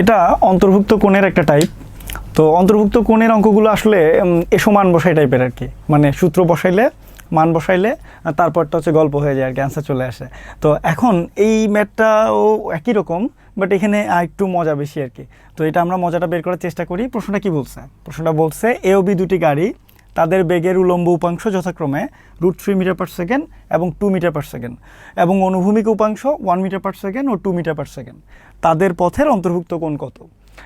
এটা অন্তর্ভুক্ত কোণের একটা টাইপ তো অন্তর্ভুক্ত কোণের অঙ্কগুলো আসলে এসো মান বসাই টাইপের আর কি মানে সূত্র বসাইলে, মান বসাইলে তারপরটা হচ্ছে গল্প হয়ে যায় আর কি অ্যান্সার চলে আসে। তো এখন এই ম্যাথটাও একই রকম বাট এখানে একটু মজা বেশি আর কি তো এটা আমরা মজাটা বের করার চেষ্টা করি। প্রশ্নটা কি বলছে? প্রশ্নটা বলছে এ ও বি দুটি গাড়ি তাদের বেগের উলম্ব উপাংশ যথাক্রমে root three metre per second এবং টু মিটার পার সেকেন্ড এবং অনুভূমিক উপাংশ ওয়ান মিটার পার সেকেন্ড ও টু মিটার পার সেকেন্ড। তাদের পথের অন্তর্ভুক্ত কোণ কত?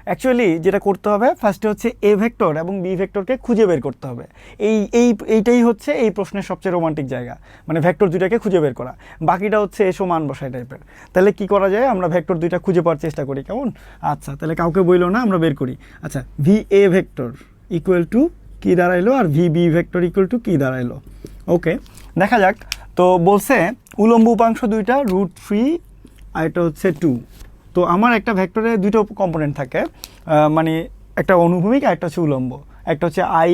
অ্যাকচুয়ালি যেটা করতে হবে ফার্স্টে হচ্ছে এ ভেক্টর এবং বি ভেক্টরকে খুঁজে বের করতে হবে। এই এই, এইটাই হচ্ছে এই প্রশ্নের সবচেয়ে রোমান্টিক জায়গা। মানে ভেক্টর দুইটাকে খুঁজে বের করা। বাকিটা হচ্ছে এসো মান বসাই টাইপের তাহলে কি করা যায়? আমরা ভেক্টর দুইটা খুঁজে পাওয়ার চেষ্টা করি, কেমন? আচ্ছা তাহলে কাউকে বইলো না, আমরা বের করি। আচ্ছা V A vector equal to কী দাঁড়াইলো আর V B vector equal to কী দাঁড়াইলো? ওকে দেখা যাক। তো বলছে উলম্ব উপাংশ দুইটা রুট থ্রি আর এটা হচ্ছে টু তো আমার একটা ভেক্টরে দুটো কম্পোনেন্ট থাকে মানে একটা অনুভূমিক আর একটা হচ্ছে উলম্ব। একটা হচ্ছে আই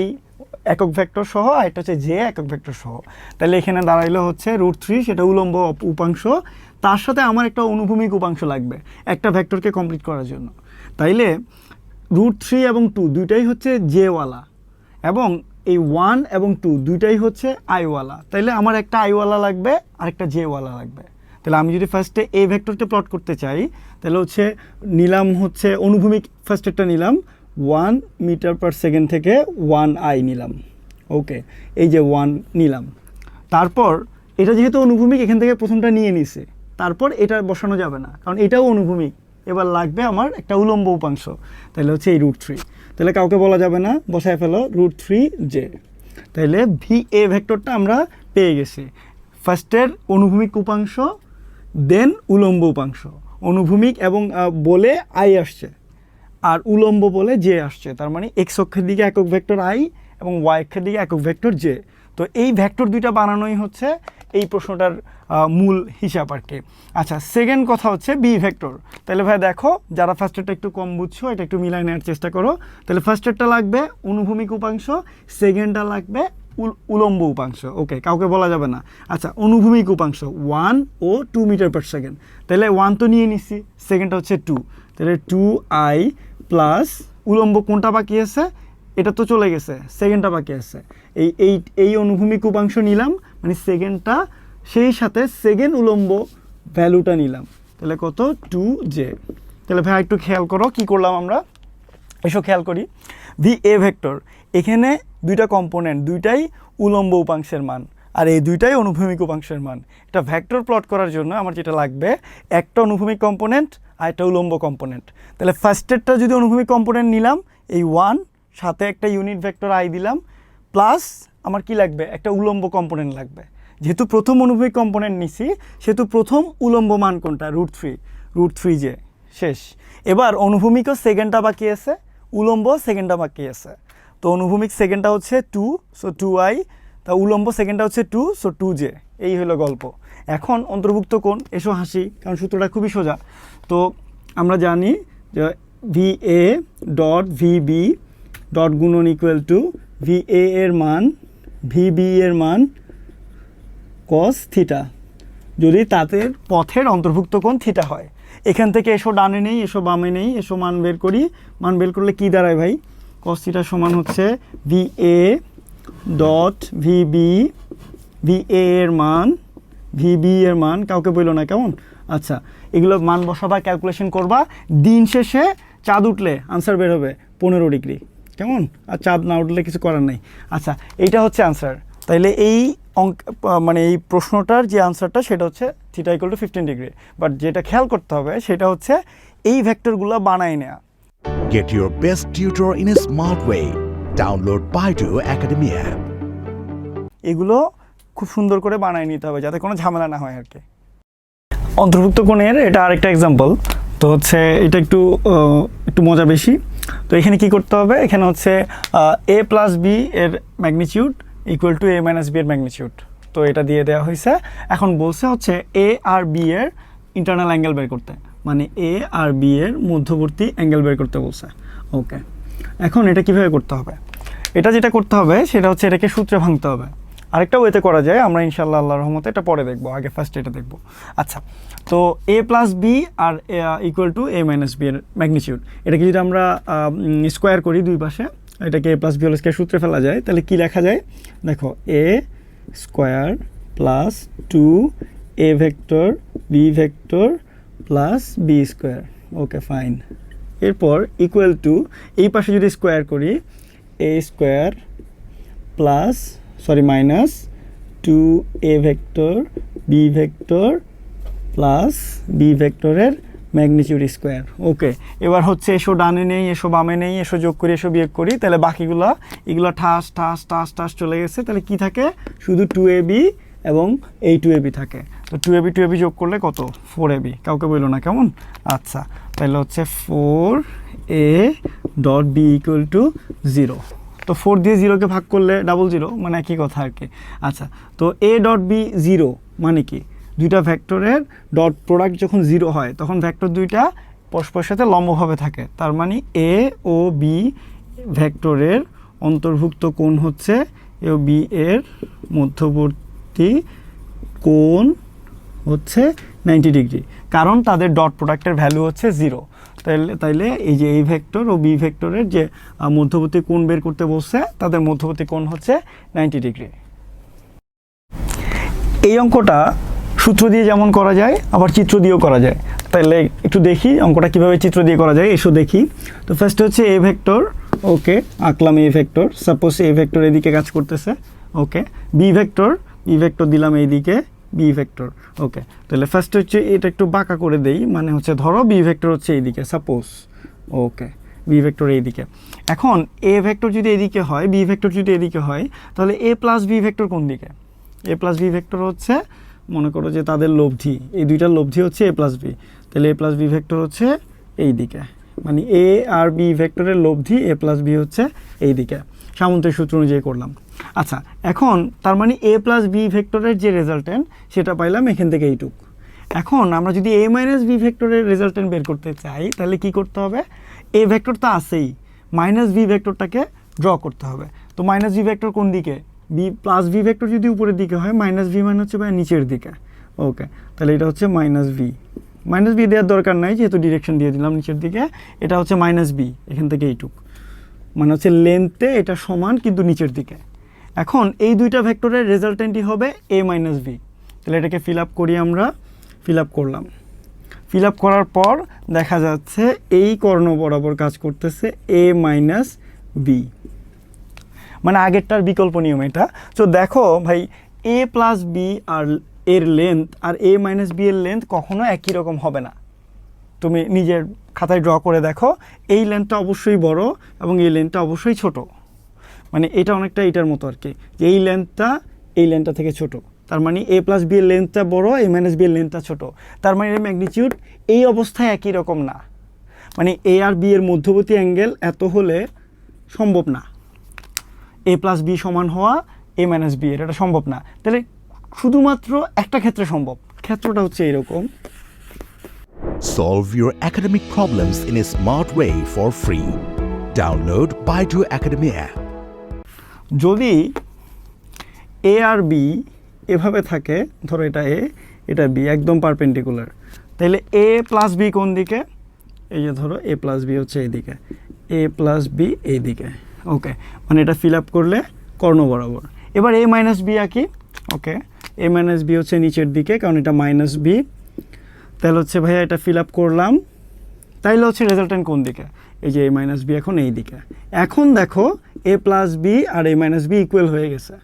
একক ভেক্টর সহ, আর একটা হচ্ছে জে একক ভেক্টর সহ। তাহলে এখানে দাঁড়াইলো হচ্ছে রুট থ্রি সেটা উলম্ব উপাংশ। তার সাথে আমার একটা অনুভূমিক উপাংশ লাগবে, একটা ভেক্টরকে কমপ্লিট করার জন্য। তাইলে রুট থ্রি এবং টু দুইটাই হচ্ছে জেওয়ালা এবং এই ওয়ান এবং টু দুইটাই হচ্ছে আইওয়ালা তাইলে আমার একটা আইওয়ালা লাগবে আর একটা জেওয়ালা লাগবে। তাহলে আমি যদি ফার্স্টে এ ভেক্টরকে প্লট করতে চাই তাহলে হচ্ছে নিলাম হচ্ছে অনুভূমিক ফার্স্ট একটা নিলাম ওয়ান মিটার পার সেকেন্ড থেকে ওয়ান আই নিলাম। ওকে এই যে ওয়ান নিলাম। তারপর এটা যেহেতু অনুভূমিক, এখান থেকে প্রথমটা নিয়ে নিছে। তারপর এটা বসানো যাবে না, কারণ এটাও অনুভূমিক। এবার লাগবে আমার একটা উলম্ব উপাংশ। তাহলে হচ্ছে এই রুট থ্রি তাহলে কাউকে বলা যাবে না, বসায় ফেলো রুট থ্রি জে তাহলে ভি এ ভেক্টরটা আমরা পেয়ে গেছি। ফার্স্টের অনুভূমিক উপাংশ দেন উলম্ব উপাংশ। অনুভূমিক এবং বলে আই আসছে। আর উলম্ব বলে জে আসছে। তার মানে এক্স অক্ষের দিকে একক ভেক্টর আই এবং ওয়াই অক্ষের দিকে একক ভেক্টর জে তো এই ভেক্টর দুইটা বানানোই হচ্ছে এই প্রশ্নটার মূল হিসাব আর কি। আচ্ছা সেকেন্ড কথা হচ্ছে বি ভেক্টর তাহলে ভাই দেখো, যারা ফার্স্টেরটা একটু কম বুঝছ, এটা একটু মিলাই নেওয়ার চেষ্টা করো। তাহলে ফার্স্টেরটা লাগবে অনুভূমিক উপাংশ সেকেন্ডটা লাগবে উল- উলম্ব উপাংশ। ওকে কাউকে বলা যাবে না। আচ্ছা অনুভূমিক উপাংশ ওয়ান ও টু মিটার পার সেকেন্ড তাহলে ওয়ান তো নিয়ে নিচ্ছি সেকেন্ডটা হচ্ছে টু তাহলে টু আই প্লাস উলম্ব কোনটা বাকি আছে? এটা তো চলে গেছে সেকেন্ডটা বাকি আছে। এই এই এই অনুভূমিক উপাংশ নিলাম মানে সেকেন্ডটা সেই সাথে সেকেন্ড উলম্ব ভ্যালুটা নিলাম। তাহলে কত? টু জে তাহলে ভাই একটু খেয়াল করো, কি করলাম আমরা? এসো খেয়াল করি। ভি এ ভেক্টর এখানে দুইটা কম্পোনেন্ট দুইটাই উলম্ব উপাংশের মান, আর এই দুইটাই অনুভূমিক উপাংশের মান। এটা ভ্যাক্টর প্লট করার জন্য আমার যেটা লাগবে, একটা অনুভূমিক কম্পোনেন্ট আর একটা উলম্ব কম্পোনেন্ট তাহলে ফার্স্টেরটা যদি অনুভূমিক কম্পোনেন্ট নিলাম, এই ওয়ান সাথে একটা ইউনিট ভেক্টর আই দিলাম প্লাস আমার কি লাগবে? একটা উলম্ব কম্পোনেন্ট লাগবে। যেহেতু প্রথম অনুভূমিক কম্পোনেন্ট নিছি, সেহেতু প্রথম উলম্ব মান কোনটা? রুট থ্রি রুট থ্রি যে, শেষ। এবার অনুভূমিকও সেকেন্ডটা বাকি আছে উলম্ব সেকেন্ডটা বাকি আছে। তো অনুভূমিক সেকেন্ডটা হচ্ছে টু সো টু আই তা উলম্ব সেকেন্ডটা হচ্ছে টু সো টু জে এই হলো গল্প। এখন অন্তর্ভুক্ত কোণ, এসো হাসি, কারণ সূত্রটা খুবই সোজা। তো আমরা জানি যে V A dot V B dot গুণন ইকুয়াল টু ভি এ এর মান ভি বি এর মান কস থিটা যদি তাদের পথের অন্তর্ভুক্ত কোণ থিটা হয়। এখান থেকে এসো ডানে নেই, এসো বামে নেই, এসো মান বের করি। মান বের করলে কি দাঁড়ায় ভাই? কস থিটা সমান হচ্ছে V A dot V B V A এর মান ভি বি এর মান, কাউকে বলল না, কেমন? আচ্ছা এগুলো মান বসাবা ক্যালকুলেশন করবা। দিন শেষে চাঁদ উঠলে আনসার বের হবে, পনেরো ডিগ্রি। কেমন? আর চাঁদ না উঠলে কিছু করার নেই। আচ্ছা এইটা হচ্ছে আনসার তাইলে এই অঙ্ক মানে এই প্রশ্নটার যে আনসারটা সেটা হচ্ছে theta equal to fifteen degree but যেটা খেয়াল করতে হবে সেটা হচ্ছে এই ভেক্টরগুলো বানায় নেওয়া Get your best tutor in a smart way. Download Baidu Academy app এগুলো খুব সুন্দর করে বানায় নিতে হবে যাতে কোনো ঝামেলা না হয় আর কি। অন্তর্ভুক্ত কোণের এটা আরেকটা এক্সাম্পল তো হচ্ছে এটা একটু একটু মজা বেশি। তো এখানে কি করতে হবে? এখানে হচ্ছে এ প্লাস বি এর magnitude equal to A minus B এর ম্যাগনিচিউড তো এটা দিয়ে দেওয়া হয়েছে। এখন বলছে হচ্ছে এ আর বি এর ইন্টারনাল অ্যাঙ্গেল বের করতে। মানে এ আর বি এর মধ্যবর্তী অ্যাঙ্গেল বের করতে বলছে। ওকে এখন এটা কীভাবে করতে হবে? এটা যেটা করতে হবে, সেটা হচ্ছে এটাকে সূত্রে ভাঙতে হবে। আরেকটা ওয়েতে করা যায়, আমরা ইনশাল্লাহ আল্লাহ রহমতে এটা পরে দেখব, আগে ফার্স্ট এটা দেখব। আচ্ছা তো A plus B R equal to A minus B এর ম্যাগনিচিউড এটাকে যদি আমরা স্কোয়ার করি দুই পাশে, এটাকে এ প্লাস বি হল স্কোয়ার সূত্রে ফেলা যায়, তাহলে কি লেখা যায়? দেখো A square plus two A vector B vector plus B square okay fine এরপর ইকুয়াল টু এই পাশে যদি স্কোয়ার করি A square plus sorry, minus two A vector B vector plus B ভেক্টরের ম্যাগনিচিউড স্কোয়ার ওকে এবার হচ্ছে এসো ডানে নেই, এসো বামে নেই, এসো যোগ করি, এসো বিয়োগ করি, তাহলে বাকিগুলো, এগুলো ঠাস ঠাস ঠাস ঠাস চলে গেছে। তাহলে কি থাকে? শুধু টু এ বি এবং এই টু এ বি থাকে। তো two A B two A B যোগ করলে কত? ফোর এ বি কাউকে বলল না, কেমন? আচ্ছা তাহলে হচ্ছে four A dot B equal to zero তো ফোর দিয়ে জিরোকে ভাগ করলে ডাবল জিরো মানে একই কথা আর কি। আচ্ছা তো এ ডট বি জিরো মানে কি? দুইটা ভেক্টরের ডট প্রোডাক্ট যখন জিরো হয়, তখন ভেক্টর দুইটা পরস্পরের সাথে লম্বভাবে থাকে। তার মানে এ ও বি ভেক্টরের অন্তর্ভুক্ত কোণ হচ্ছে এ ও বি এর মধ্যবর্তী কোণ হচ্ছে নাইনটি ডিগ্রি কারণ তাদের ডট প্রোডাক্টের ভ্যালু হচ্ছে জিরো তাইলে তাইলে এই যে এই ভেক্টর ও বি ভেক্টরের যে মধ্যবর্তী কোণ বের করতে বলছে, তাদের মধ্যবর্তী কোণ হচ্ছে নাইনটি ডিগ্রি এই অঙ্কটা সূত্র দিয়ে যেমন করা যায়, আবার চিত্র দিয়েও করা যায়। তাহলে একটু দেখি অঙ্কটা কীভাবে চিত্র দিয়ে করা যায়, এসো দেখি। তো ফার্স্ট হচ্ছে এ ভেক্টর ওকে আঁকলাম A vector suppose A vector এদিকে কাজ করতেছে okay B vector B vector দিলাম এইদিকে বি ভেক্টর ওকে তাহলে ফার্স্ট হচ্ছে এটা একটু বাঁকা করে দেই মানে হচ্ছে ধরো বি ভেক্টর হচ্ছে এইদিকে সাপোজ ওকে বি ভেক্টর এইদিকে। এখন এ ভেক্টর যদি এদিকে হয় বি ভেক্টর যদি এদিকে হয়, তাহলে এ প্লাস বি ভেক্টর কোন দিকে? এ প্লাস বি ভেক্টর হচ্ছে, মনে করো যে তাদের লব্ধি, এই দুইটার লব্ধি হচ্ছে এ প্লাস বি তাহলে এ প্লাস বি ভেক্টর হচ্ছে এই দিকে মানে এ আর বি ভেক্টরের লব্ধি এ প্লাস বি হচ্ছে এই দিকে সামন্তের সূত্র অনুযায়ী করলাম। আচ্ছা এখন তার মানে এ প্লাস বি ভেক্টরের যে রেজাল্টেন্ট সেটা পাইলাম এখান থেকে এইটুক এখন আমরা যদি এ মাইনাস বি ভেক্টরের রেজাল্টেন্ট বের করতে চাই, তাহলে কি করতে হবে? এ ভেক্টর তো আছেই। মাইনাস বি ভেক্টরটাকে ড্র করতে হবে। তো মাইনাস বি ভেক্টর কোন দিকে? বি প্লাস বি ভেক্টর যদি উপরের দিকে হয় মাইনাস ভি মানে হচ্ছে নিচের দিকে। ওকে তাহলে এটা হচ্ছে মাইনাস ভি মাইনাস বি দেওয়ার দরকার নাই, যেহেতু ডিরেকশন দিয়ে দিলাম নিচের দিকে, এটা হচ্ছে মাইনাস বি এখান থেকে এইটুক মানে হচ্ছে লেন্থে এটা সমান কিন্তু নিচের দিকে। এখন এই দুইটা ভেক্টরের রেজাল্টেন্টই হবে এ মাইনাস বি তাহলে এটাকে ফিল আপ করি আমরা ফিল আপ করলাম। ফিল আপ করার পর দেখা যাচ্ছে এই কর্ণ বরাবর কাজ করতেছে এ মাইনাস বি মানে আগেরটার বিকল্প নিয়ম এটা। তো দেখো ভাই এ প্লাস বি আর এর লেন্থ আর এ মাইনাস বি এর লেন্থ কখনো একই রকম হবে না। তুমি নিজের খাতায় ড্র করে দেখো, এই লেন্থটা অবশ্যই বড় এবং এই লেন্থটা অবশ্যই ছোট। মানে এটা অনেকটা এটার মতো আর কি যে এই লেন্থটা এই লেন্থটা থেকে ছোট। তার মানে এ প্লাস বি এর লেন্থটা বড় এ মাইনাস বি এর লেন্থটা ছোট। তার মানে এর ম্যাগনিটিউড এই অবস্থায় একই রকম না। মানে এ আর বি এর মধ্যবর্তী অ্যাঙ্গেল এত হলে সম্ভব না। এ প্লাস বি সমান হওয়া এ মাইনাস বি এর, এটা সম্ভব না। তাহলে শুধুমাত্র একটা ক্ষেত্রে সম্ভব। ক্ষেত্রটা হচ্ছে এরকম। Solve your academic problems in a smart way for free. Download Baidu Academy app. যদি এ আর বি এভাবে থাকে, ধরো এটা এ এটা বি একদম পারপেন্ডিকুলার তাহলে এ প্লাস বি কোন দিকে? এই যে ধরো এ প্লাস বি হচ্ছে এইদিকে। এ প্লাস বি এইদিকে। ওকে মানে এটা ফিল আপ করলে কর্ণ বরাবর। এবার এ মাইনাস বি আঁকি। ওকে এ মাইনাস বি হচ্ছে নিচের দিকে, কারণ এটা মাইনাস বি তাহলে হচ্ছে ভাইয়া এটা ফিল আপ করলাম। তাইলে হচ্ছে রেজাল্টেন্ট কোন দিকে? এই যে এ মাইনাস বি এখন এই দিকে। এখন দেখো এ প্লাস বি আর এ মাইনাস বি ইকুয়াল হয়ে গেছে।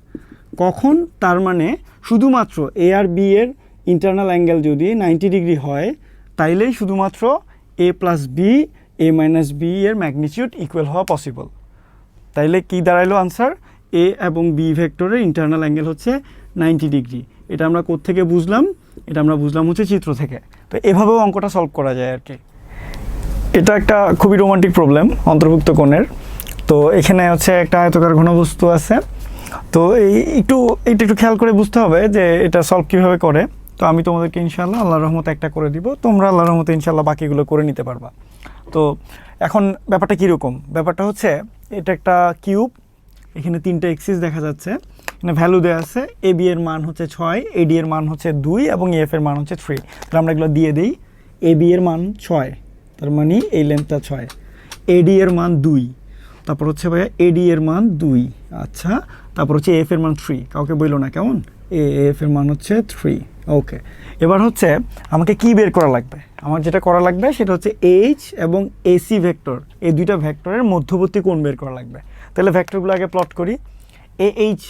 কখন? তার মানে শুধুমাত্র এ আর বি এর ইন্টারনাল অ্যাঙ্গেল যদি নাইনটি ডিগ্রি হয়, তাইলেই শুধুমাত্র A plus B A minus B এর ম্যাগনিটিউড ইকুয়াল হওয়া পসিবল তাইলে কি দাঁড়াইলো আনসার এ এবং বি ভেক্টরের ইন্টারনাল অ্যাঙ্গেল হচ্ছে নাইনটি ডিগ্রি এটা আমরা থেকে বুঝলাম? এটা আমরা বুঝলাম হচ্ছে চিত্র থেকে। তো এভাবেও অঙ্কটা সলভ করা যায় আর কি। এটা একটা খুবই রোমান্টিক প্রবলেম অন্তর্ভুক্ত কোণের। তো এখানে হচ্ছে একটা আয়তকার ঘনবস্তু আছে। তো এই একটু, এটা একটু খেয়াল করে বুঝতে হবে যে এটা সলভ কীভাবে করে। তো আমি তোমাদেরকে ইনশাল্লাহ আল্লাহ রহমতে একটা করে দিব। তোমরা আল্লাহ রহমতে ইনশাল্লাহ বাকিগুলো করে নিতে পারবা। তো এখন ব্যাপারটা কীরকম? ব্যাপারটা হচ্ছে, এটা একটা কিউব এখানে তিনটা এক্সিস দেখা যাচ্ছে। মানে ভ্যালু দেওয়া আছে এ বি এর মান হচ্ছে ছয় এডি এর মান হচ্ছে দুই এবং এফ এর মান হচ্ছে থ্রি তাহলে আমরা এগুলো দিয়ে দিই। এ বি এর মান ছয়, তার মানে এই লেন্থটা ছয়। এডি এর মান দুই, তারপর হচ্ছে ভাইয়া এডি এর মান দুই। আচ্ছা তারপর হচ্ছে এফ এর মান থ্রি কাউকে বলল না, কেমন? এ এফ এর মান হচ্ছে থ্রি ওকে এবার হচ্ছে আমাকে কি বের করা লাগবে? আমার যেটা করা লাগবে সেটা হচ্ছে এইচ এবং এসি ভেক্টর এই দুইটা ভেক্টরের মধ্যবর্তী কোণ বের করা লাগবে। তাহলে ভেক্টরগুলো আগে প্লট করি। এ এইচ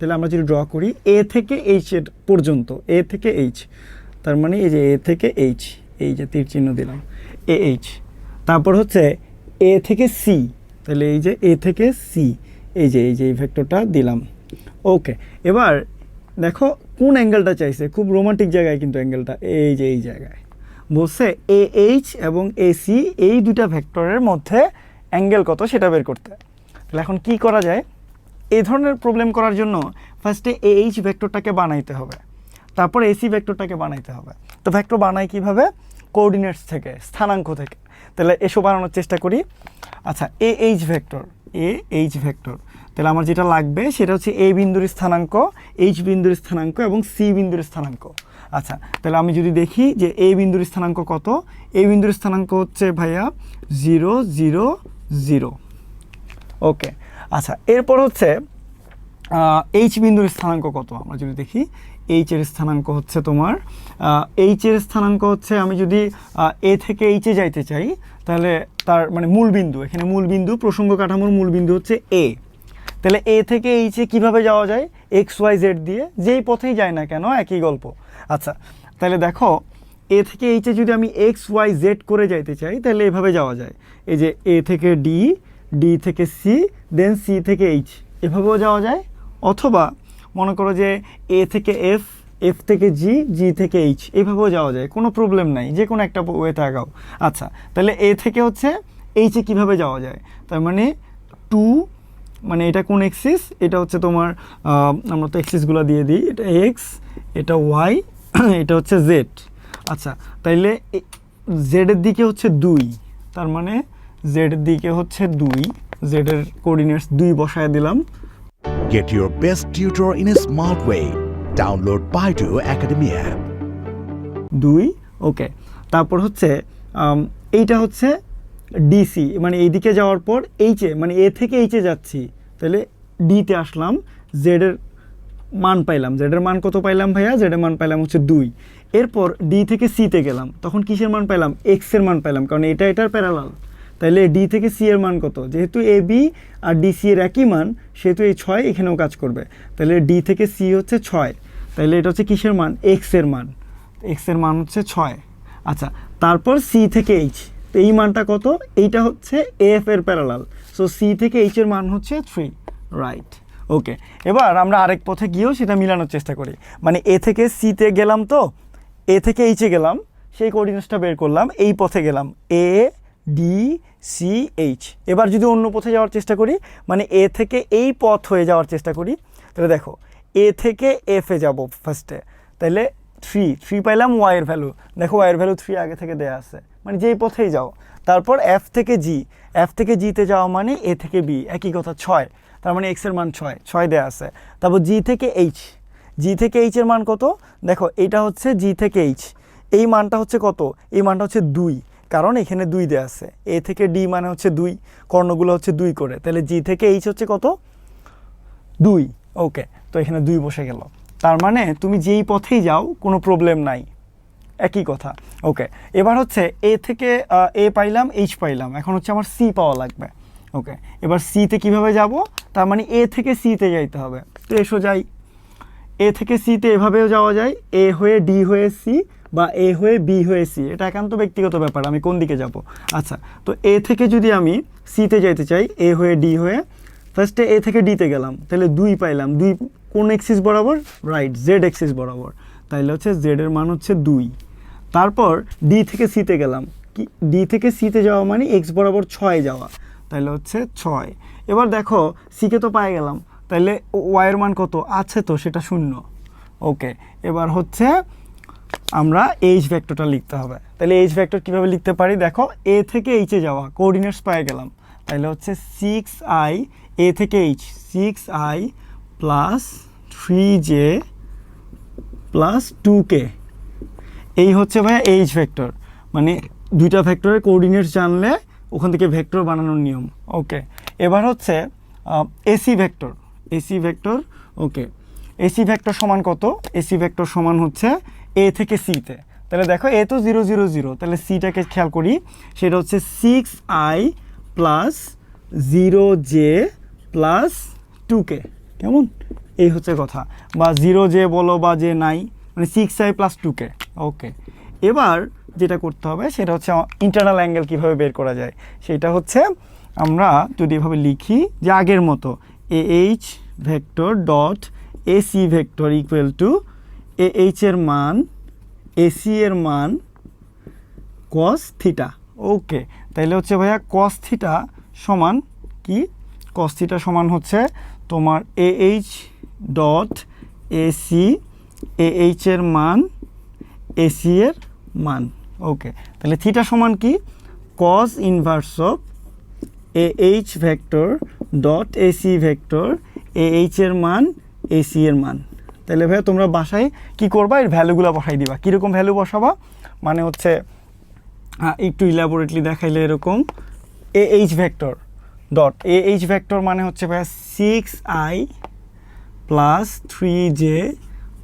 তাহলে আমরা যদি ড্র করি এ থেকে এইচ এর পর্যন্ত এ থেকে এইচ তার মানে এই যে এ থেকে এইচ এই যে তীর চিহ্ন দিলাম এ এইচ তারপর হচ্ছে এ থেকে সি তাহলে এই যে এ থেকে সি এই যে এই যে এই ভেক্টরটা দিলাম। ওকে এবার দেখো কোন অ্যাঙ্গেলটা চাইছে, খুব রোমান্টিক জায়গায় কিন্তু অ্যাঙ্গেলটা এই যে এই জায়গায়। বলছে এ এইচ এবং এ সি এই দুটা ভেক্টরের মধ্যে অ্যাঙ্গেল কত সেটা বের করতে। তাহলে এখন কি করা যায়? এই ধরনের প্রবলেম করার জন্য ফার্স্টে এইচ ভেক্টরটাকে বানাইতে হবে। তারপর এসি ভেক্টরটাকে বানাইতে হবে। তো ভেক্টর বানাই কীভাবে? কোঅর্ডিনেটস থেকে, স্থানাঙ্ক থেকে। তাহলে এসব বানানোর চেষ্টা করি। আচ্ছা A H vector A H vector তাহলে আমার যেটা লাগবে সেটা হচ্ছে এ বিন্দুর স্থানাঙ্ক এইচ বিন্দুর স্থানাঙ্ক এবং সি বিন্দুর স্থানাঙ্ক। আচ্ছা তাহলে আমি যদি দেখি যে এ বিন্দুর স্থানাঙ্ক কত? এ বিন্দুর স্থানাঙ্ক হচ্ছে ভাইয়া জিরো জিরো জিরো ওকে আচ্ছা এরপর হচ্ছে এইচ বিন্দুর স্থানাঙ্ক কত? আমরা যদি দেখি এইচ এর স্থানাঙ্ক হচ্ছে তোমার এইচ এর স্থানাঙ্ক হচ্ছে, আমি যদি এ থেকে এইচে যাইতে চাই, তাহলে তার মানে মূল বিন্দু, এখানে মূল বিন্দু, প্রসঙ্গ কাঠামোর মূল বিন্দু হচ্ছে এ তাহলে এ থেকে এইচে কীভাবে যাওয়া যায়? এক্স ওয়াই জেড দিয়ে, যেই পথেই যায় না কেন, একই গল্প। আচ্ছা তাহলে দেখো এ থেকে এইচে যদি আমি এক্স ওয়াই জেড করে যাইতে চাই, তাহলে এভাবে যাওয়া যায়। এই যে এ থেকে ডি ডি থেকে সি দেন সি থেকে এইচ এভাবেও যাওয়া যায়। অথবা মনে করো যে এ থেকে এফ এফ থেকে জি জি থেকে এইচ এইভাবেও যাওয়া যায়। কোনো প্রবলেম নাই, যে কোনো একটা ওয়েতে আগাও। আচ্ছা তাহলে এ থেকে হচ্ছে এইচে কীভাবে যাওয়া যায়? তার মানে টু মানে এটা কোন এক্সিস এটা হচ্ছে তোমার আমরা তো এক্সিসগুলো দিয়ে দিই। এটা এক্স এটা ওয়াই এটা হচ্ছে জেড আচ্ছা তাইলে জেডের দিকে হচ্ছে দুই। তার মানে জেডের দিকে হচ্ছে দুই। জেডের কোঅর্ডিনেটস দুই বসায় দিলাম। Get your best tutor in a smart way. Download Baidu Academy app. দুই ওকে তারপর হচ্ছে এইটা হচ্ছে ডিসি মানে এইদিকে যাওয়ার পর এইচে মানে এ থেকে এইচে যাচ্ছি। তাহলে ডিতে আসলাম জেডের মান পাইলাম। জেডের মান কত পাইলাম ভাইয়া? জেডের মান পাইলাম হচ্ছে দুই। এরপর ডি থেকে সিতে গেলাম। তখন কিসের মান পাইলাম? এক্সের মান পাইলাম কারণ এটা এটার প্যারালাল তাহলে ডি থেকে সি এর মান কত? যেহেতু এ বি আর ডিসি এর একই মান, সেহেতু এই ছয় এখানেও কাজ করবে। তাহলে ডি থেকে সি হচ্ছে ছয়। তাহলে এটা হচ্ছে কিসের মান? এক্সের মান। এক্সের মান হচ্ছে ছয়। আচ্ছা তারপর সি থেকে এইচ তো এই মানটা কত? এইটা হচ্ছে এফ এর প্যারালাল সো সি থেকে এইচ এর মান হচ্ছে থ্রি রাইট ওকে এবার আমরা আরেক পথে গিয়েও সেটা মিলানোর চেষ্টা করি। মানে এ থেকে সিতে গেলাম তো? এ থেকে এইচে গেলাম। সেই কোঅর্ডিনেটসটা বের করলাম। এই পথে গেলাম। এ ডি সি এইচ এবার যদি অন্য পথে যাওয়ার চেষ্টা করি মানে এ থেকে এই পথ হয়ে যাওয়ার চেষ্টা করি, তাহলে দেখো এ থেকে এফে যাব ফার্স্টে তাহলে থ্রি থ্রি পাইলাম ওয়াইয়ের ভ্যালু দেখো ওয়াইয়ের ভ্যালু থ্রি আগে থেকে দেয়া আছে। মানে যেই পথেই যাও। তারপর এফ থেকে জি এফ থেকে জিতে যাওয়া মানে এ থেকে বি একই কথা, ছয়। তার মানে এক্সের মান ছয়। ছয় দেয়া আছে। তারপর জি থেকে এইচ জি থেকে এইচের মান কত? দেখো এইটা হচ্ছে জি থেকে এইচ এই মানটা হচ্ছে কত? এই মানটা হচ্ছে দুই। কারণ এখানে দুই দেয়া আছে। এ থেকে ডি মানে হচ্ছে দুই, কর্ণগুলো হচ্ছে দুই করে। তাহলে জি থেকে এইচ হচ্ছে কত? দুই। ওকে তো এখানে দুই বসে গেল। তার মানে তুমি যেই পথেই যাও, কোনো প্রবলেম নাই। একই কথা। ওকে এবার হচ্ছে এ থেকে এ পাইলাম এইচ পাইলাম। এখন হচ্ছে আমার সি পাওয়া লাগবে। ওকে এবার সিতে কীভাবে যাব? তার মানে এ থেকে সিতে যাইতে হবে। তো এসো যাই। এ থেকে সিতে এভাবেও যাওয়া যায়। এ হয়ে ডি হয়ে সি বা এ হয়ে বি হয়ে সি, এটা একান্ত ব্যক্তিগত ব্যাপার, আমি কোন দিকে যাব? আচ্ছা তো এ থেকে যদি আমি সিতে যেতে চাই, এ হয়ে ডি হয়ে ফার্স্টে এ থেকে ডিতে গেলাম, তাহলে দুই পাইলাম, দুই কোন এক্সিস বরাবর? রাইট জেড এক্সিস বরাবর। তাইলে হচ্ছে জেডের মান হচ্ছে দুই। তারপর ডি থেকে সিতে গেলাম, কি, ডি থেকে সিতে যাওয়া মানে এক্স বরাবর ছয় যাওয়া তাহলে হচ্ছে ছয়। এবার দেখো সিকে তো পাই গেলাম তাহলে ওয়াইয়ের মান কত? আছে তো, সেটা শূন্য। ওকে এবার হচ্ছে আমরা এইচ ভেক্টরটা লিখতে হবে। তাহলে এইচ ভেক্টর কীভাবে লিখতে পারি? দেখো এ থেকে এইচে যাওয়া কোঅর্ডিনেটস পাই গেলাম। তাহলে হচ্ছে সিক্স আই এ থেকে H six I plus three J plus two K এই হচ্ছে ভাইয়া এইচ ভেক্টর মানে দুইটা ভেক্টরের কোঅর্ডিনেটস জানলে ওখান থেকে ভেক্টর বানানোর নিয়ম। ওকে এবার হচ্ছে AC vector AC vector okay AC vector সমান কত? এসি ভেক্টর সমান হচ্ছে এ থেকে সিতে তাহলে দেখো এ তো জিরো জিরো জিরো তাহলে সিটাকে খেয়াল করি, সেটা হচ্ছে six I plus zero J plus two K কেমন? এই হচ্ছে কথা। বা জিরো জে বলো বা যে নাই মানে six I plus two K okay এবার যেটা করতে হবে, সেটা হচ্ছে ইন্টারনাল অ্যাঙ্গেল কীভাবে বের করা যায়? সেটা হচ্ছে আমরা যদি এভাবে লিখি যে আগের মতো A H vector dot A C vector equal to A H এর মান এসি এর মান কস থিটা ওকে তাইলে হচ্ছে ভাইয়া কস থিটা সমান কি? কস থিটা সমান হচ্ছে তোমার A H dot AC A H এর মান এসি এর মান। ওকে তাহলে থিটা সমান কি? Cos inverse of A H vector dot AC vector A H এর মান এসি এর মান। তাহলে ভাইয়া তোমরা বাসায় কি করবা? এর ভ্যালুগুলো বসাই দিবা। কীরকম ভ্যালু বসাবা? মানে হচ্ছে একটু ইলাবোরেটলি দেখাইলে এরকম। A H vector dot A H vector মানে হচ্ছে ভাইয়া six I plus three J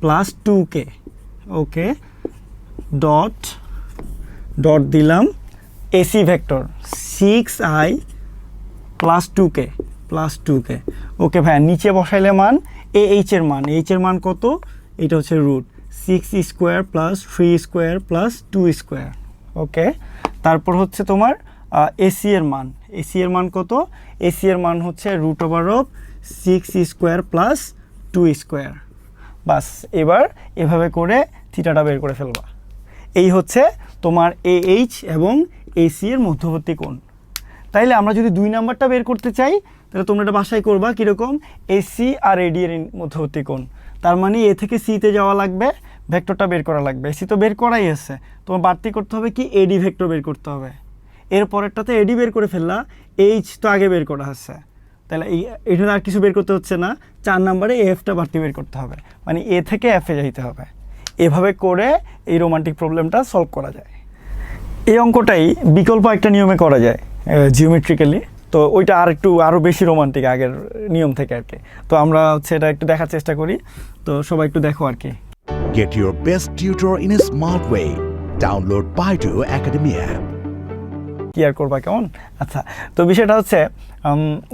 plus two K okay dot dot দিলাম AC vector six I plus two K plus two K okay ভাইয়া, নিচে বসাইলে মান এ এইচ এর মান এইচ এর মান কত? এটা হচ্ছে root six square plus three square plus two square okay তারপর হচ্ছে তোমার এসি এর মান। এসি এর মান কত? এসি এর মান হচ্ছে root over of six square plus two square বাস, এবার এভাবে করে থিটাটা বের করে ফেলবা। এই হচ্ছে তোমার এ এইচ এবং এসি এর মধ্যবর্তী কোণ। তাইলে আমরা যদি দুই নাম্বারটা বের করতে চাই তাহলে তোমরা এটা বাসায় করবা, কীরকম? এসি আর এডি এর মধ্যবর্তী কোণ। তার মানে এ থেকে সিতে যাওয়া লাগবে, ভেক্টরটা বের করা লাগবে। এসি তো বের করাই আছে। তোমার বাড়তি করতে হবে কি? এডি ভেক্টর বের করতে হবে। এর পরেরটাতে এডি বের করে ফেললা এইচ তো আগে বের করা হচ্ছে তাহলে এই এটা আর কিছু বের করতে হচ্ছে না। চার নাম্বারে এফটা বাড়তি বের করতে হবে। মানে এ থেকে এফে যাইতে হবে। এভাবে করে এই রোমান্টিক প্রবলেমটা সলভ করা যায়। এই অঙ্কটাই বিকল্প একটা নিয়মে করা যায় জিওমেট্রিক্যালি তো ওইটা আর একটু আরও বেশি রোমান্টিক আগের নিয়ম থেকে আর কি। তো আমরা হচ্ছে এটা একটু দেখার চেষ্টা করি। তো সবাই একটু দেখো আর কি। Get your best tutor in a smart way. Download Baidu Academy app. কি আর করবা কেমন? আচ্ছা তো বিষয়টা হচ্ছে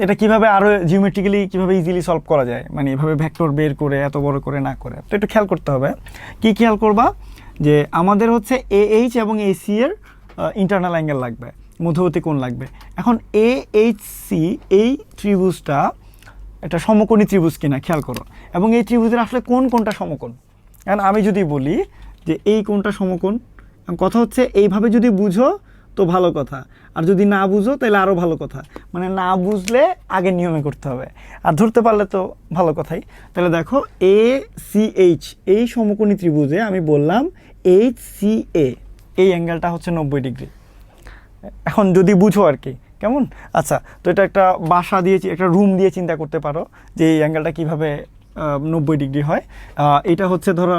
এটা কীভাবে আরও জিওমেট্রিক্যালি কীভাবে ইজিলি সলভ করা যায়? মানে এভাবে ভেক্টর বের করে এত বড় করে না করে। তো একটু খেয়াল করতে হবে। কি খেয়াল করবা? যে আমাদের হচ্ছে এ এইচ এবং এসি এর ইন্টারনাল অ্যাঙ্গেল লাগবে। মধ্যবর্তী কোণ লাগবে। এখন এ এইচ সি এই ত্রিভুজটা একটা সমকোণী ত্রিভুজ কিনা, খেয়াল করো। এবং এই ত্রিভুজের আসলে কোন কোনটা সমকোণ? এখন আমি যদি বলি যে এই কোনটা সমকোণ কথা হচ্ছে এইভাবে যদি বুঝো তো ভালো কথা। আর যদি না বুঝো তাহলে আরও ভালো কথা। মানে না বুঝলে আগে নিয়মে করতে হবে। আর ধরতে পারলে তো ভালো কথাই। তাহলে দেখো এ সি এইচ এই সমকোণী ত্রিভুজে আমি বললাম এইচ সি এ এই অ্যাঙ্গেলটা হচ্ছে নব্বই ডিগ্রি। এখন যদি বুঝো আর কি, কেমন? আচ্ছা তো এটা একটা বাসা দিয়ে একটা রুম দিয়ে চিন্তা করতে পারো যে এই অ্যাঙ্গেলটা কীভাবে নব্বই ডিগ্রি হয়। এটা হচ্ছে ধরো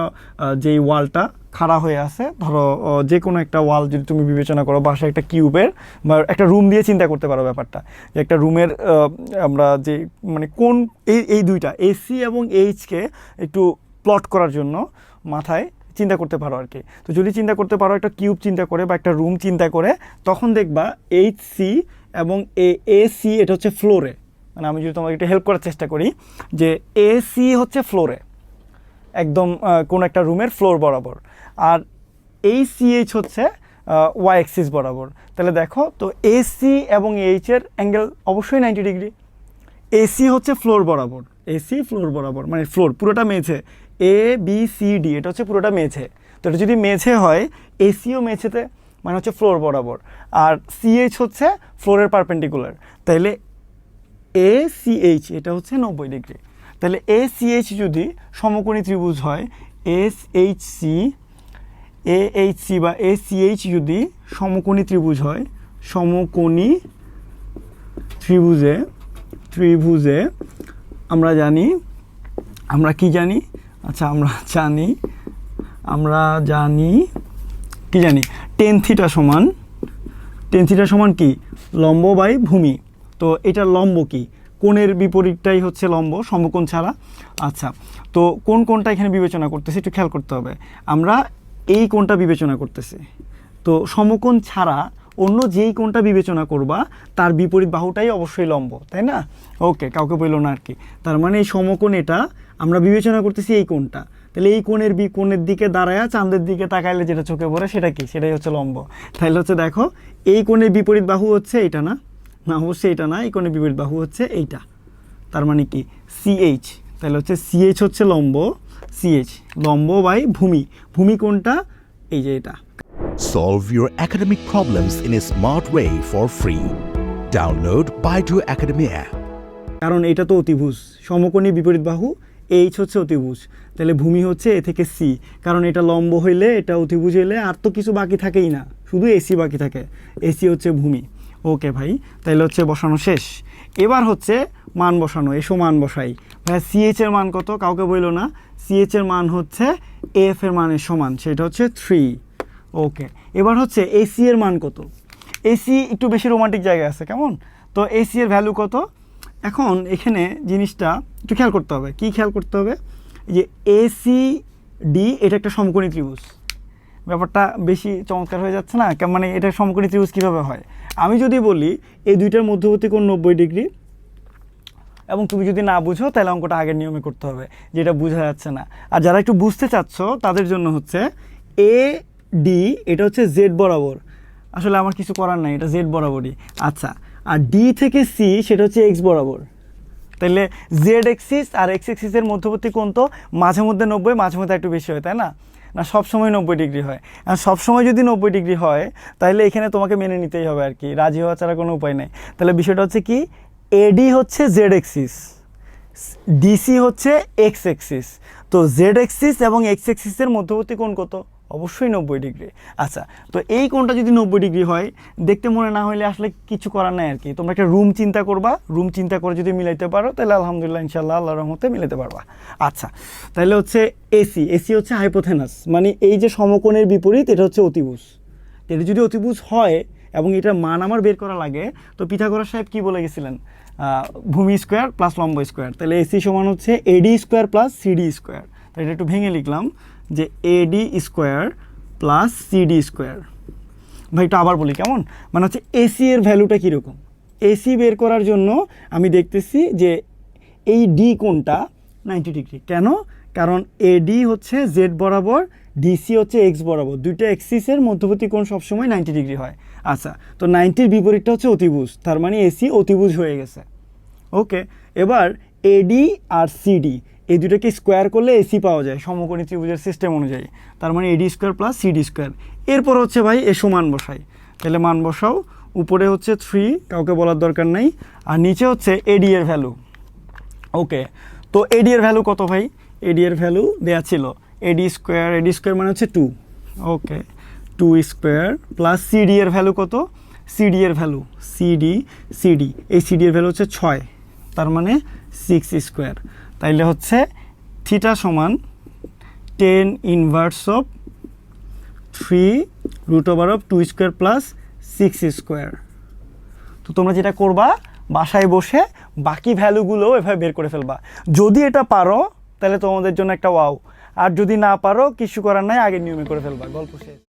যেই ওয়ালটা খাড়া হয়ে আছে, ধরো যে কোনো একটা ওয়াল যদি তুমি বিবেচনা করো বাসা একটা কিউবের বা একটা রুম দিয়ে চিন্তা করতে পারো ব্যাপারটা। যে একটা রুমের আমরা যে মানে কোন, এই এই দুইটা এসি এবং এইচকে একটু প্লট করার জন্য মাথায় চিন্তা করতে পারো আর কি। তো যদি চিন্তা করতে পারো, একটা কিউব চিন্তা করে বা একটা রুম চিন্তা করে, তখন দেখবা এইচ সি এবং এ এ সি এটা হচ্ছে ফ্লোরে। মানে আমি যদি তোমাকে একটু হেল্প করার চেষ্টা করি, যে এ সি হচ্ছে ফ্লোরে। একদম কোনো একটা রুমের ফ্লোর বরাবর। আর এই সিএইচ হচ্ছে ওয়াই এক্সিস বরাবর। তাহলে দেখো, তো এসি এবং এইচ এর অ্যাঙ্গেল অবশ্যই নাইনটি ডিগ্রি এসি হচ্ছে ফ্লোর বরাবর। এসি ফ্লোর বরাবর। মানে ফ্লোর পুরোটা মেঝে। এ বি সি ডি এটা হচ্ছে পুরোটা মেঝে। তো এটা যদি মেঝে হয় এসিও মেঝেতে মানে হচ্ছে ফ্লোর বরাবর। আর সিএইচ হচ্ছে ফ্লোরের পারপেন্ডিকুলার তাইলে এ সিএইচ এটা হচ্ছে নব্বই ডিগ্রি। তাহলে এ সিএইচ যদি সমকোণী ত্রিভুজ হয় S H C A H C বা এ সিএইচ যদি সমকোণী ত্রিভুজ হয়, সমকোণী ত্রিভুজে ত্রিভুজে আমরা জানি, আমরা কি জানি? আচ্ছা আমরা জানি আমরা জানি, কি জানি? টেন থিটা সমান টেন থিটা সমান কি? লম্ব বাই ভূমি। তো এটা লম্ব কি? কোণের বিপরীতটাই হচ্ছে লম্ব, সমকোণ ছাড়া। আচ্ছা তো কোন কোনটা এখানে বিবেচনা করতেছি? একটু খেয়াল করতে হবে। আমরা এই কোণটা বিবেচনা করতেছি। তো সমকোণ ছাড়া অন্য যেই কোণটা বিবেচনা করবা, তার বিপরীত বাহুটাই অবশ্যই লম্ব, তাই না? ওকে, কাউকে বলল না আর কি। তার মানে এই সমকোণ এটা আমরা বিবেচনা করতেছি এই কোণটা। তাহলে এই কোণের বি কোণের দিকে দাঁড়ায় চাঁদের দিকে তাকাইলে যেটা চোখে পড়ে সেটা কি? সেটাই হচ্ছে লম্ব। তাহলে হচ্ছে দেখো এই কোণের বিপরীত বাহু হচ্ছে এটা না? না অবশ্যই এটা না। এই কোণের বিপরীত বাহু হচ্ছে এইটা। তার মানে কি? সিএইচ তাহলে হচ্ছে সিএইচ হচ্ছে লম্ব। সিএইচ লম্ব বাই ভূমি। ভূমি কোণটা এই যে এটা। Solve your academic problems in a smart way for free. Download Baidu Academy app. কারণ এটা তো অতিভুজ। সমকোণী বিপরীত বাহু এইচ হচ্ছে অতিভুজ। তাহলে ভূমি হচ্ছে এ থেকে সি কারণ এটা লম্ব হইলে, এটা অতিভুজ হইলে আর তো কিছু বাকি থাকেই না। শুধু এসি বাকি থাকে। এসি হচ্ছে ভূমি। ওকে ভাই, তাহলে হচ্ছে বসানো শেষ। এবার হচ্ছে মান বসানো, এসো মান বসাই। ভাই সিএইচ এর মান কত? কাউকে বইলো না। সিএইচ এর মান হচ্ছে এফ এর মানের সমান, সেটা হচ্ছে থ্রি ওকে এবার হচ্ছে এসি এর মান কত? এসি একটু বেশি রোমান্টিক জায়গায় আছে, কেমন? তো এসি এর ভ্যালু কত? এখন এখানে জিনিসটা একটু খেয়াল করতে হবে। কি খেয়াল করতে হবে? যে এসি ডি এটা একটা সমকোণী ত্রিভুজ। ব্যাপারটা বেশি চমৎকার হয়ে যাচ্ছে না? মানে এটা সমকোণী ত্রিভুজ কীভাবে হয়? আমি যদি বলি, এই দুইটার মধ্যবর্তী কোণ নব্বই ডিগ্রি এবং তুমি যদি না বুঝো, তাহলে অঙ্কটা আগের নিয়মে করতে হবে, যেটা বোঝা যাচ্ছে না। আর যারা একটু বুঝতে চাচ্ছ, তাদের জন্য হচ্ছে এ ডি এটা হচ্ছে জেড বরাবর। আসলে আমার কিছু করার নাই, এটা জেড বরাবরই। আচ্ছা আর ডি থেকে সি সেটা হচ্ছে এক্স বরাবর। তাহলে জেড এক্সিস আর এক্স এক্সিসের মধ্যবর্তী কোণ তো মাঝে মধ্যে নব্বই, মাঝে মধ্যে একটু বেশি হয়, তাই না? না সব সময় নব্বই ডিগ্রি হয়। আর সব সময় যদি নব্বই ডিগ্রি হয় তাহলে এখানে তোমাকে মেনে নিতেই হবে আর কি, রাজি হওয়া ছাড়া কোনো উপায় নেই। তাহলে বিষয়টা হচ্ছে কি এডি হচ্ছে জেড এক্সিস ডিসি হচ্ছে এক্স এক্সিস তো জেড এক্সিস এবং এক্স এক্সিসের মধ্যবর্তী কোণ কত? অবশ্যই নব্বই ডিগ্রি। আচ্ছা তো এই কোণটা যদি নব্বই ডিগ্রি হয়, দেখতে মনে না হলে আসলে কিছু করার নাই আর কি তোমরা একটা রুম চিন্তা করবা রুম চিন্তা করে যদি মিলাইতে পারো, তাহলে আলহামদুলিল্লাহ ইনশাল্লাহ আল্লাহর রহমতে মিলাতে পারবা। আচ্ছা তাহলে হচ্ছে এসি এসি হচ্ছে হাইপোথেনাস মানে এই যে সমকোণের বিপরীত, এটা হচ্ছে অতিভুজ। এটা যদি অতিভুজ হয়, এবং এটার মান আমার বের করা লাগে, তো পিথাগোরাস সাহেব কি বলে গেছিলেন? ভূমি স্কোয়ার প্লাস লম্ব স্কোয়ার। তাহলে এসি সমান হচ্ছে AD square plus CD square. তাহলে এটা একটু ভেঙে লিখলাম। যে AD square plus CD square ভাই, একটু আবার বলি, কেমন? মানে হচ্ছে এসি এর ভ্যালুটা কীরকম? এসি বের করার জন্য আমি দেখতেছি যে এই ডি কোনটা নাইনটি ডিগ্রি কেন? কারণ এডি হচ্ছে জেড বরাবর ডিসি হচ্ছে এক্স বরাবর। দুইটা এক্সিসের মধ্যবর্তী কোণ সবসময় নাইনটি ডিগ্রি হয়। আচ্ছা তো নাইনটির বিপরীতটা হচ্ছে অতিভুজ। তার মানে এসি অতিভুজ হয়ে গেছে। ওকে এবার এডি আর সিডি এই দুটোকে স্কোয়ার করলে এসি পাওয়া যায়, সমকোণী ত্রিভুজের সিস্টেম অনুযায়ী। তার মানে AD square plus CD square এরপর হচ্ছে ভাই এসো মান বসাই। তাহলে মান বসাও। উপরে হচ্ছে থ্রি কাউকে বলার দরকার নাই। আর নিচে হচ্ছে এডি এর ভ্যালু ওকে তো এডি এর ভ্যালু কত ভাই? এডি এর ভ্যালু দেয়া ছিল। এডি স্কোয়ার এডি স্কোয়ার মানে হচ্ছে two okay two square plus CD এর ভ্যালু কত? সিডি এর ভ্যালু সিডি সিডি এই সিডি এর ভ্যালু হচ্ছে ছয়। তার মানে সিক্স স্কোয়ার তাইলে হচ্ছে থিটা সমান tan inverse of three root over of two square plus six square. তো তোমরা যেটা করবা, বাসায় বসে বাকি ভ্যালুগুলো এভাবে বের করে ফেলবা। যদি এটা পারো তাহলে তোমাদের জন্য একটা ওয়াও। আর যদি না পারো, কিছু করার নাই, আগের নিয়মে করে ফেলবা। গল্প শেষ।